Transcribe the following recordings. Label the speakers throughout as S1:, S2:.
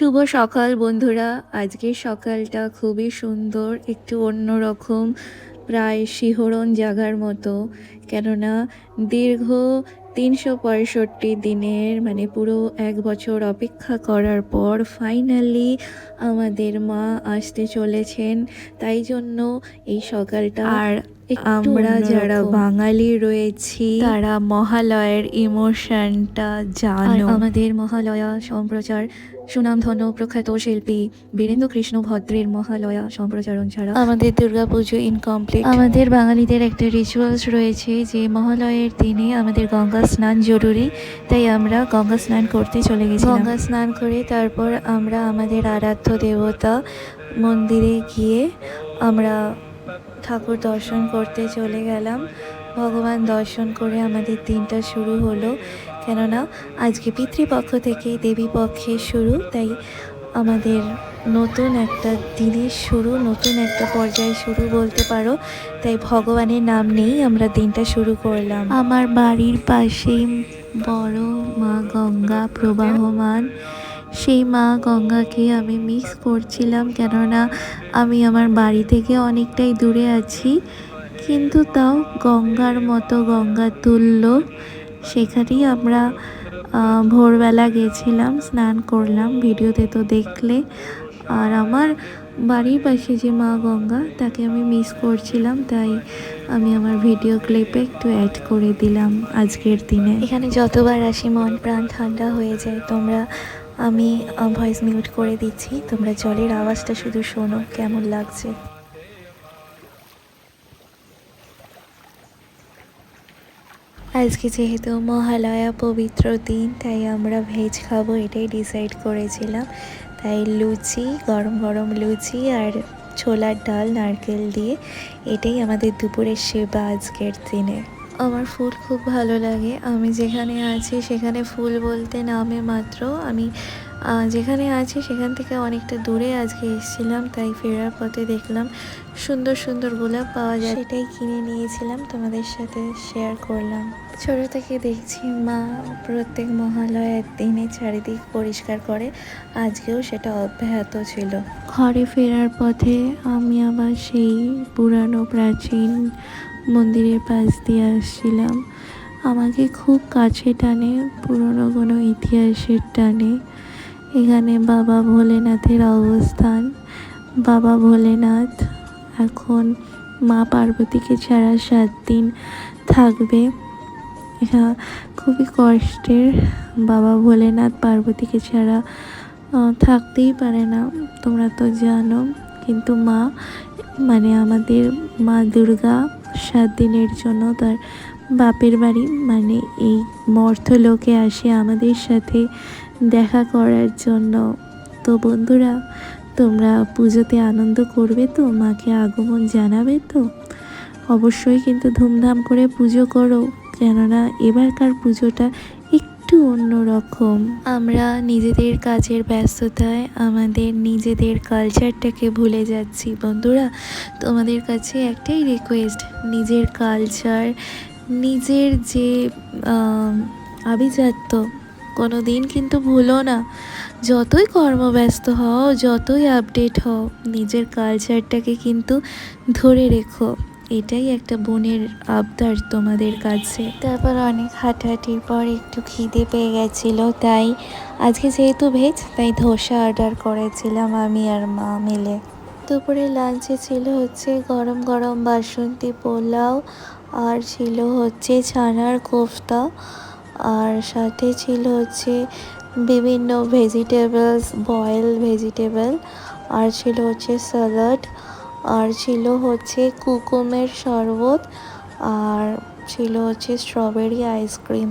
S1: শুভ সকাল বন্ধুরা। আজকের সকালটা খুবই সুন্দর, একটু অন্যরকম, প্রায় শিহরণ জাগার মতো। কেননা দীর্ঘ তিনশো পঁয়ষট্টি দিনের মানে পুরো এক বছর অপেক্ষা করার পর ফাইনালি আমাদের মা আসতে চলেছেন। তাই জন্য এই সকালটা আর আমরা যারা বাঙালি রয়েছি। তারা মহালয়ের ইমোশনটা জানো। আমাদের মহালয়া সম্প্রচার সুনামধন্য প্রখ্যাত শিল্পী বীরেন্দ্র কৃষ্ণ ভদ্রের মহালয়া সম্প্রচারণ ছাড়া। আমাদের দুর্গাপুজো ইনকমপ্লিট আমাদের বাঙালিদের একটা রিচুয়ালস রয়েছে যে মহালয়ের দিনে আমাদের গঙ্গা স্নান জরুরি তাই আমরা গঙ্গা স্নান করতে চলে গেছি গঙ্গা স্নান করে তারপর আমরা আমাদের আরাধ্য দেবতা মন্দিরে গিয়ে আমরা ঠাকুর দর্শন করতে চলে গেলাম। ভগবান দর্শন করে আমাদের দিনটা শুরু হলো। কেননা, আজকে পিতৃপক্ষ থেকে দেবী পক্ষের শুরু, তাই আমাদের নতুন একটা দিনের শুরু, নতুন একটা পর্যায়ে শুরু বলতে পারো। তাই ভগবানের নাম নেই আমরা দিনটা শুরু করলাম। আমার বাড়ির পাশেই বড় মা গঙ্গা প্রবাহমান। সেই মা গঙ্গাকে আমি মিস করছিলাম কেননা আমি আমার বাড়ি থেকে অনেকটাই দূরে আছি। কিন্তু তাও গঙ্গার মতো গঙ্গা তুল্য। সেখানেই আমরা ভোরবেলা গেছিলাম, স্নান করলাম, ভিডিওতে তো দেখলে। আর আমার বাড়ির পাশে যে মা গঙ্গা, তাকে আমি মিস করছিলাম, তাই আমি আমার ভিডিও ক্লিপে একটু অ্যাড করে দিলাম আজকের দিনে। এখানে যতবার আসি মন প্রাণ ঠান্ডা হয়ে যায়, তোমরা আমি ভয়েস মিউট করে দিচ্ছি। তোমরা জলের আওয়াজটা শুধু শোনো, কেমন লাগছে। আজকে যেহেতু মহালয়া পবিত্র দিন, তাই আমরা ভেজ খাব এটাই ডিসাইড করেছিলাম। তাই লুচি, গরম গরম লুচি আর ছোলার ডাল, নারকেল দিয়ে, এটাই আমাদের দুপুরের সেবা আজকের দিনে। আমার ফুল খুব ভালো লাগে। আমি যেখানে আছি সেখানে ফুল বলতে নামে মাত্র। আমি যেখানে আছি সেখান থেকে অনেকটা দূরে আজকে এসেছিলাম, তাই ফেরার পথে দেখলাম সুন্দর সুন্দর গোলাপ পাওয়া যায়। সেটাই কিনে নিয়েছিলাম, তোমাদের সাথে শেয়ার করলাম। ছোটো থেকে দেখছি মা প্রত্যেক মহালয়ার দিনে চারিদিক পরিষ্কার করে। আজকেও সেটা অব্যাহত ছিল। ঘরে ফেরার পথে আমি আবার সেই পুরানো প্রাচীন মন্দিরের পাশ দিয়ে আসছিলাম। আমাকে খুব কাছে টানে, পুরনো কোনো ইতিহাসের টানে। এখানে বাবা ভোলেনাথের অবস্থান। বাবা ভোলেনাথ এখন মা পার্বতীকে ছাড়া সাত দিন থাকবে। এটা খুবই কষ্টের। বাবা ভোলেনাথ পার্বতীকে ছাড়া থাকতেই পারে না। তোমরা তো জানো, কিন্তু মা মানে আমাদের মা দুর্গা সাত দিনের জন্য তার বাপের বাড়ি মানে এই মর্থ লোকে আসে আমাদের সাথে দেখা করার জন্য। তো বন্ধুরা, তোমরা পুজোতে আনন্দ করবে তো? মাকে আগমন জানাবে তো? অবশ্যই কিন্তু ধুমধাম করে পুজো করো। কেননা এবারকার পুজোটা অন্যরকম। আমরা নিজেদের কাজের ব্যস্ততায় আমাদের নিজেদের কালচারটাকে ভুলে যাচ্ছি। বন্ধুরা, তোমাদের কাছে একটাই রিকোয়েস্ট নিজের কালচার নিজের যে আভিজাত্য কোনো দিন কিন্তু ভুলো না। যতই কর্মব্যস্ত হও, যতই আপডেট হও, নিজের কালচারটাকে কিন্তু ধরে রেখো। এটাই একটা বোনের আবদার তোমাদের কাছে। তারপর অনেক হাঁটাহাঁটির পর একটু খিদে পেয়ে গেছিল, তাই আজকে যেহেতু ভেজ, তাই ধোসা অর্ডার করেছিলাম আমি আর মা মিলে। দুপুরে লাঞ্চে ছিল হচ্ছে গরম গরম বাসন্তী পোলাও, আর ছিল হচ্ছে ছানার কোফতা, আর সাথে ছিল হচ্ছে বিভিন্ন ভেজিটেবলস বয়েল ভেজিটেবল আর ছিল হচ্ছে স্যালাড আর ছিল হচ্ছে কুকুমের শরবত আর ছিল হচ্ছে স্ট্রবেরি আইসক্রিম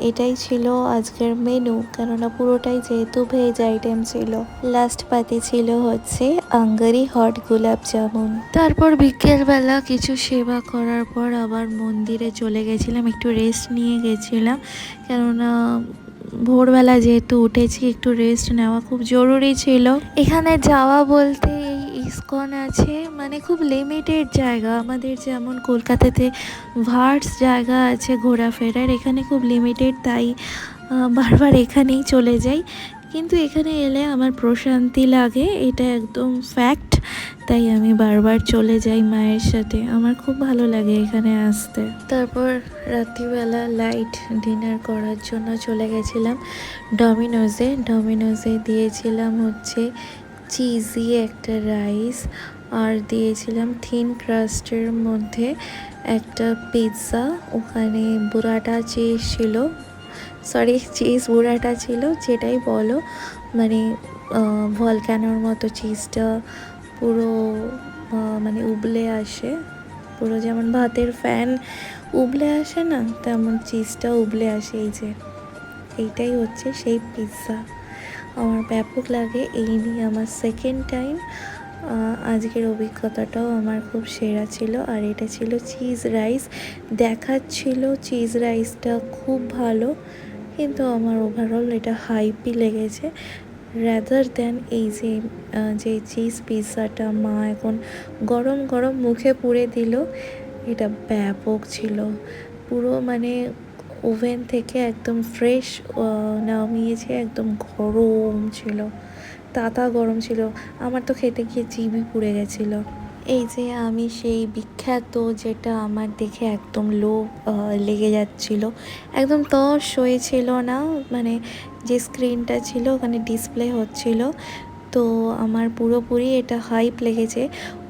S1: এটাই ছিল আজকের মেনু কেননা পুরোটাই যেহেতু ভেজ আইটেম ছিল। লাস্ট পাতে ছিল হচ্ছে আঙ্গারি হট গোলাপ জামুন তারপর বিকেলবেলা কিছু সেবা করার পর আবার মন্দিরে চলে গেছিলাম, একটু রেস্ট নিয়ে গেছিলাম। কেননা ভোরবেলা যেহেতু উঠেছি, একটু রেস্ট নেওয়া খুব জরুরি ছিল। এখানে যাওয়া বলতে ইসকন আছে মানে খুব লিমিটেড জায়গা। আমাদের যেমন কলকাতাতে ভার্টস জায়গা আছে ঘোরাফেরার, এখানে খুব লিমিটেড তাই বারবার এখানেই চলে যাই। কিন্তু এখানে এলে আমার প্রশান্তি লাগে, এটা একদম ফ্যাক্ট তাই আমি বারবার চলে যাই মায়ের সাথে। আমার খুব ভালো লাগে এখানে আসতে। তারপর রাত্রিবেলা লাইট ডিনার করার জন্য চলে গেছিলাম ডমিনোজে ডমিনোজে দিয়েছিলাম হচ্ছে চিজি একটা রাইস আর দিয়েছিলাম থিন ক্রাস্টের মধ্যে একটা পিৎজা ওখানে বুড়াটা চিজ ছিল। সরি চিজ বুড়াটা ছিল, যেটাই বলো। মানে ভলক্যানোর মতো চিজটা পুরো মানে উবলে আসে। পুরো যেমন ভাতের ফ্যান উবলে আসে না, তেমন চিজটা উবলে আসে। এই যে, এইটাই হচ্ছে সেই পিৎজা আমার ব্যাপক লাগে এই নিয়ে আমার সেকেন্ড টাইম আজকের অভিজ্ঞতাটাও আমার খুব সেরা ছিল আর এটা ছিল চিজ রাইস দেখাচ্ছিল চিজ রাইসটা খুব ভালো, কিন্তু আমার ওভারঅল এটা হাইপই লেগেছে। র্যাদার দ্যান এই যে যে চিজ পিৎজাটা মা এখন গরম গরম মুখে পুড়ে দিল, এটা ব্যাপক ছিল। পুরো মানে ওভেন থেকে একদম ফ্রেশ নামিয়েছে, একদম গরম ছিল, তাতা গরম ছিল। আমার তো খেতে গিয়ে জিভি পুড়ে গেছিল। এই যে আমি সেই বিখ্যাত যেটা আমার দেখে একদম লো লেগে যাচ্ছিল। একদম তস হয়েছিল না মানে যে স্ক্রিনটা ছিল ওখানে ডিসপ্লে হচ্ছিল। তো আমার পুরোপুরি এটা হাইপ লেগেছে।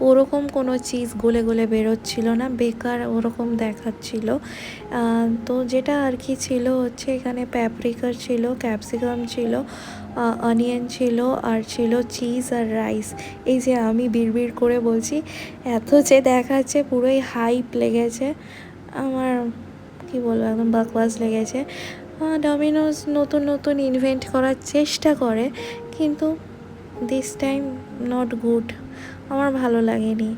S1: ওরকম কোনো চিজ গলে গলে বেরোচ্ছিল না, বেকার ওরকম দেখাচ্ছিল। তো যেটা আর কি ছিল হচ্ছে এখানে প্যাপরিকার ছিল ক্যাপসিকাম ছিল অনিয়ন ছিল, আর ছিল চিজ আর রাইস এই যে আমি বিড়বিড় করে বলছি, এত যে দেখাচ্ছে পুরোই হাইপ লেগেছে। আমার কি বলব, একদম বাকওয়াস লেগেছে। ডমিনোজ নতুন নতুন ইনভেন্ট করার চেষ্টা করে, কিন্তু দিস টাইম নট গুড আমার ভালো লাগেনি।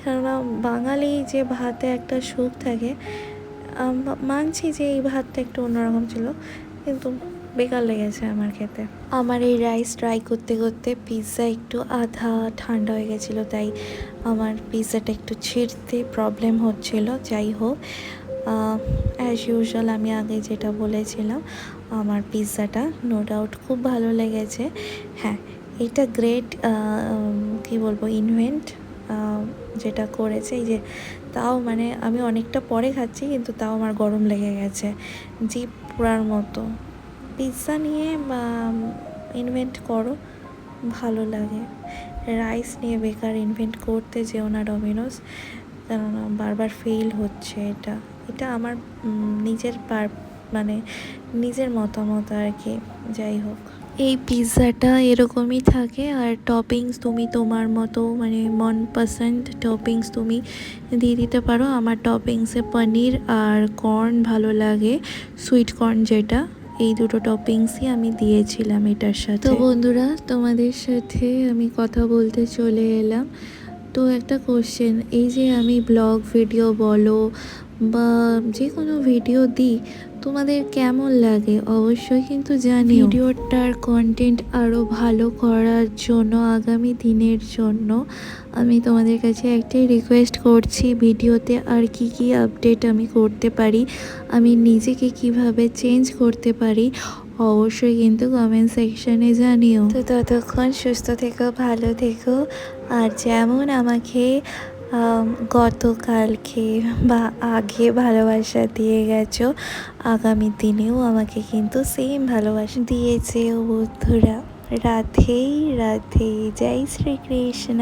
S1: কেননা বাঙালি যে ভাতে একটা সুখ থাকে মানছি যে এই ভাতটা একটু অন্যরকম ছিল, কিন্তু বেকার লেগেছে আমার খেতে। আমার এই রাইস ট্রাই করতে করতে পিৎজা একটু আধা ঠান্ডা হয়ে গেছিল, তাই আমার পিৎজাটা একটু ছিঁড়তে প্রবলেম হচ্ছিল। যাই হোক অ্যাজ ইউজুয়াল আমি আগে যেটা বলেছিলাম, আমার পিৎজাটা নো ডাউট খুব ভালো লেগেছে। এটা গ্রেট কি বলব ইনভেন্ট যেটা করেছে। এই যে তাও মানে আমি অনেকটা পরে খাচ্ছি, কিন্তু তাও আমার গরম লেগে গেছে। জিপ পোড়ার মতো। পিৎজা নিয়ে ইনভেন্ট করো, ভালো লাগে। রাইস নিয়ে বেকার ইনভেন্ট করতে যেও না ডমিনোস কেননা বারবার ফেল হচ্ছে এটা। এটা আমার নিজের পার মানে নিজের মতামত আর কি যাই হোক। এই পিৎজাটা এরকমই থাকে আর টপিংস তুমি তোমার মতো মানে মন পছন্দ টপিংস তুমি দিয়ে দিতে পারো। আমার টপিংসে পনির আর কর্ন ভালো লাগে সুইট কর্ন যেটা এই দুটো টপিংসই আমি দিয়েছিলাম এটার সাথে। তো বন্ধুরা তোমাদের সাথে আমি কথা বলতে চলে এলাম। তো একটা কোশ্চেন এই যে আমি ব্লগ ভিডিও বলো বা যে কোনো ভিডিও দিই তোমাদের কেমন লাগে অবশ্যই কিন্তু জানি ভিডিওটার কন্টেন্ট আরও ভালো করার জন্য আগামী দিনের জন্য আমি তোমাদের কাছে একটাই রিকোয়েস্ট করছি ভিডিওতে আর কি কি আপডেট আমি করতে পারি আমি নিজেকে কীভাবে চেঞ্জ করতে পারি অবশ্যই কিন্তু কমেন্ট সেকশনে জানিও। তো ততক্ষণ সুস্থ থেকো ভালো থেকো আর যেমন আমাকে আম, গতকালকে বা আগে ভালোবাসা দিয়ে গেছো, আগামী দিনেও আমাকে কিন্তু সেম ভালোবাসা দিয়েছে বন্ধুরা। রাধেই রাধে জয় শ্রীকৃষ্ণ।